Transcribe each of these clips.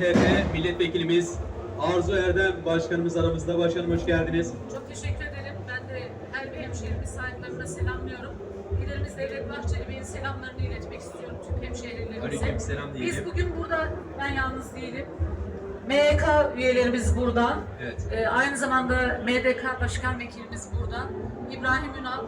MHP milletvekilimiz Arzu Erdem başkanımız aramızda. Başkanım hoş geldiniz. Çok teşekkür ederim. Ben de her bir hemşehrimi saygılarımla selamlıyorum. Liderimiz Devlet Bahçeli Bey'in selamlarını iletmek istiyorum tüm hemşehrilerimize. Aleykümselam diyelim. Biz bugün burada, ben yalnız değilim. MYK üyelerimiz burada. Evet. Ee, aynı zamanda MDK Başkan Vekilimiz burada. İbrahim Ünal,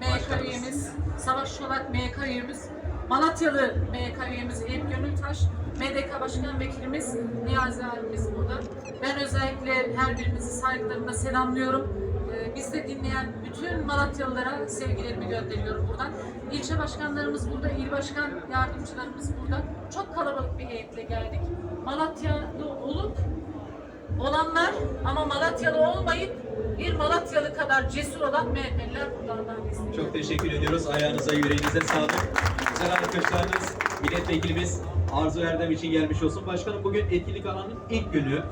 MYK üyemiz, Savaş Çolak MYK üyemiz, Malatyalı MYK üyemiz Eyüp Gönültaş, MDK Başkan Vekilimiz Niyazi abimiz burada. Ben özellikle her birinizi saygılarımla selamlıyorum. Ee, Biz de dinleyen bütün Malatyalılara sevgilerimi gönderiyorum buradan. İlçe başkanlarımız burada, il başkan yardımcılarımız burada. Çok kalabalık bir heyetle geldik. Malatyalı olup olanlar ama Malatyalı olmayıp bir Malatyalı kadar cesur olan MHP'liler buradan. Çok teşekkür ediyoruz. Ayağınıza, yüreğinize sağlık. Güzel arkadaşlarınız, milletvekilimiz Arzu Erdem için gelmiş olsun. Başkanım bugün etkinlik alanının ilk günü.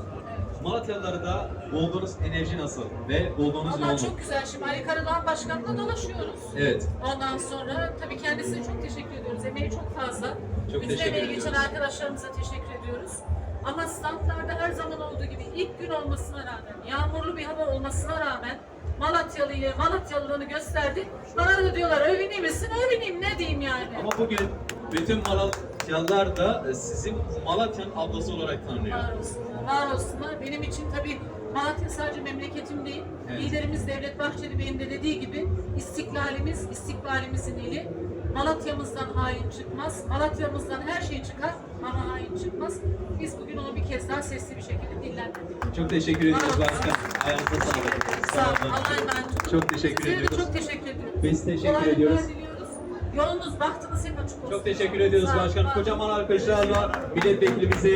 Malatyalıları da bulduğunuz enerji nasıl ve bulduğunuz Valla yoğunluk? çok güzel. Şimdi Ali Karadağ Başkan'la dolaşıyoruz. Evet. Ondan sonra tabii kendisine çok teşekkür ediyoruz. Emeği çok fazla. Çok Bütün teşekkür emeği geçen ediyoruz. arkadaşlarımıza teşekkür ediyoruz. Ama standlarda her zaman olduğu gibi ilk gün olmasına rağmen, yağmurlu bir hava olmasına rağmen Malatyalı ile Malatyalılığını gösterdi. Bana da diyorlar övüneyim misin? Övüneyim ne diyeyim yani. Ama bugün bütün Malatyalılar da sizin Malatya'nın ablası olarak tanınıyor. Var olsunlar, var olsunlar. Benim için tabii Malatya sadece memleketim değil. Evet. Liderimiz Devlet Bahçeli Bey'in de dediği gibi istiklalimiz, istikbalimizin ili. Malatya'mızdan hain çıkmaz. Malatya'mızdan her şey çıkar ama hain çıkmaz. Biz bugün onu bir kez daha sesli bir şekilde dillendirdik. Çok teşekkür ediyoruz Var olun. başkan. Ayağınıza sağlık. Sağ olun. olun. Allah'a emanet olun. Çok teşekkür Size ediyoruz. çok teşekkür ediyoruz. Biz teşekkür Kolaylıklar ediyoruz. diliyoruz. Yolunuz, bahtınız hep açık olsun. Çok teşekkür ediyoruz başkanım. var olun. Kocaman alkışlarla milletvekilimize